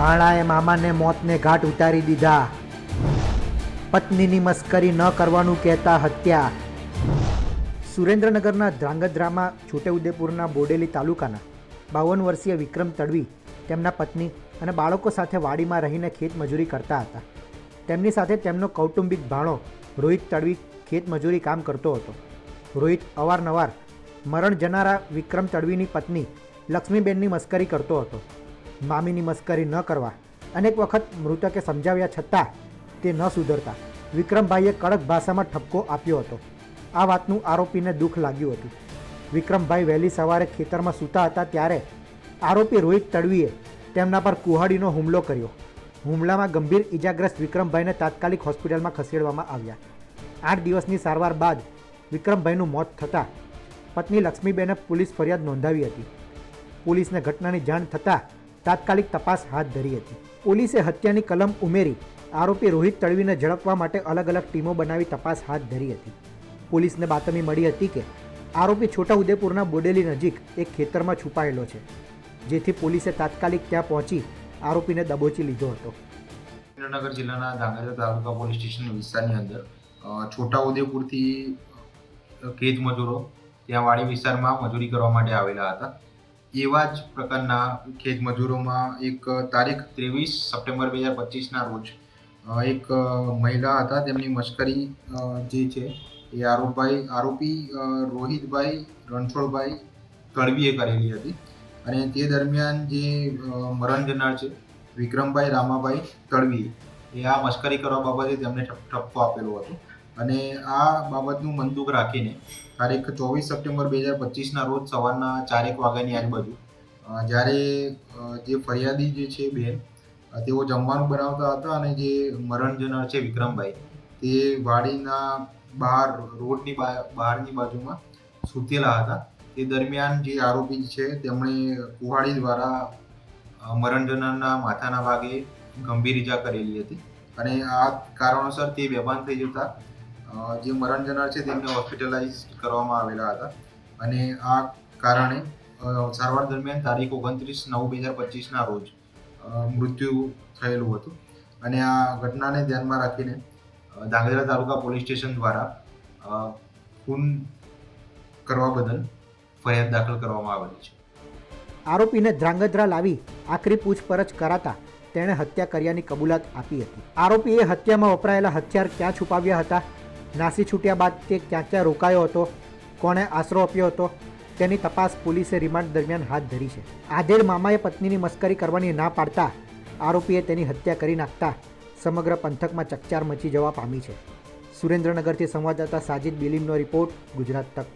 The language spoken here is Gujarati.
ભાણાએ મામાને મોતને ઘાટ ઉતારી દીધા. પત્નીની મસ્કરી ન કરવાનું કહેતા હત્યા. સુરેન્દ્રનગરના ધ્રાંગધ્રામાં છોટેઉદેપુરના બોડેલી તાલુકાના બાવન વર્ષીય વિક્રમ તડવી તેમના પત્ની અને બાળકો સાથે વાડીમાં રહીને ખેતમજૂરી કરતા હતા. તેમની સાથે તેમનો કૌટુંબિક ભાણો રોહિત તડવી ખેતમજૂરી કામ કરતો હતો. રોહિત અવારનવાર મરણ જનારા વિક્રમ તડવીની પત્ની લક્ષ્મીબેનની મસ્કરી કરતો હતો. મામીની મસ્કરી ન કરવા. અનેક વખત મૃતકે સમજાવ્યા છતાં તે ન સુધરતા. વિક્રમભાઈએ કડક ભાષામાં ઠપકો આપ્યો હતો. આ વાતનું આરોપીને દુઃખ લાગ્યું હતું. વિક્રમભાઈ વહેલી સવારે ખેતરમાં સૂતા હતા ત્યારે આરોપી રોહિત તડવીએ તેમના પર કુહાડીનો હુમલો કર્યો. હુમલામાં ગંભીર ઇજાગ્રસ્ત વિક્રમભાઈને તાત્કાલિક હોસ્પિટલમાં ખસેડવામાં આવ્યા. આઠ દિવસની સારવાર બાદ વિક્રમભાઈનું મોત થતાં પત્ની લક્ષ્મીબેને પોલીસ ફરિયાદ નોંધાવી હતી. પોલીસને ઘટનાની જાણ થતાં તાત્કાલિક તપાસ હાથ ધરી હતી. પોલીસે હત્યાની કલમ ઉમેરી આરોપી રોહિત તળવીને ઝડપવા માટે અલગ અલગ ટીમો બનાવી તપાસ હાથ ધરી હતી. પોલીસને બાતમી મળી હતી કે, આરોપી છોટાઉદેપુરના બોડેલી નજીક એક ખેતરમાં છુપાયેલો છે, જેથી પોલીસે તાત્કાલિક ત્યાં પહોંચી આરોપીને દબોચી લીધો હતો. સુરેન્દ્રનગર જિલ્લાના ધાંગધ્રા તાલુકા પોલીસ સ્ટેશન વિસ્તારની અંદર છોટાઉદેપુરથી ખેત મજૂરો ત્યાં વાડી વિસ્તારમાં મજૂરી કરવા માટે આવેલા હતા. એવા જ પ્રકારના ખેત મજૂરોમાં એક તારીખ ત્રેવીસ સપ્ટેમ્બર બે હજાર પચીસના રોજ એક મહિલા હતા. તેમની મશ્કરી જે છે એ આરોપભાઈ, આરોપી રોહિતભાઈ, રણછોડભાઈ તળવીએ કરેલી હતી. અને તે દરમિયાન જે મરણ જનાર છે, વિક્રમભાઈ રામાભાઈ તળવી એ આ મશ્કરી કરવા બાબતે તેમને ઠપ- ઠપકો આપેલો હતો. અને આ બાબતનું મનદુખ રાખીને તારીખ ચોવીસ સપ્ટેમ્બર બે હજાર પચીસના રોજ સવારના ચારેક વાગ્યાની આજુબાજુ જ્યારે જે ફરિયાદી જે છે બેન તેઓ જમવાનું બનાવતા હતા અને જે મરણ જનાર છે વિક્રમભાઈ તે વાડીના બહાર રોડની બહારની બાજુમાં સૂતેલા હતા. તે દરમિયાન જે આરોપી છે તેમણે કુહાડી દ્વારા અ, મરણ જનારના માથાના ભાગે ગંભીર ઈજા કરેલી હતી અને આ કારણોસર તે બેભાન થઈ જતા જે મરણ જનાર છે તેમને હોસ્પિટલાઇઝ કરવામાં આવેલા હતા. અને આ કારણે સારવાર દરમિયાન તારીખ ઓગણત્રીસ નવ બે હજાર પચીસના રોજ મૃત્યુ થયેલું હતું. અને આ ઘટનાને ધ્યાનમાં રાખીને ધાંગધ્રા તાલુકા પોલીસ સ્ટેશન દ્વારા ખૂન કરવા બદલ ફરિયાદ દાખલ કરવામાં આવેલી છે. આરોપીને ધ્રાંગધ્રા લાવી આખરી પૂછપરછ કરાતા તેણે હત્યા કર્યાની કબૂલાત આપી હતી. આરોપીએ હત્યામાં વપરાયેલા હથિયાર ક્યાં છુપાવ્યા હતા? નાસી છૂટ્યા બાદ તે ક્યાં ક્યાં રોકાયો હતો, કોણે આશરો આપ્યો હતો, તેની તપાસ પોલીસે રિમાન્ડ દરમિયાન હાથ ધરી છે. આધેડ મામાએ પત્નીની મસ્કરી કરવાની ના પાડતા આરોપીએ તેની હત્યા કરી નાખતા સમગ્ર પંથકમાં ચકચાર મચી જવા પામી છે. સુરેન્દ્રનગરથી સંવાદદાતા સાજિદ બિલીમનો રિપોર્ટ, ગુજરાત તક.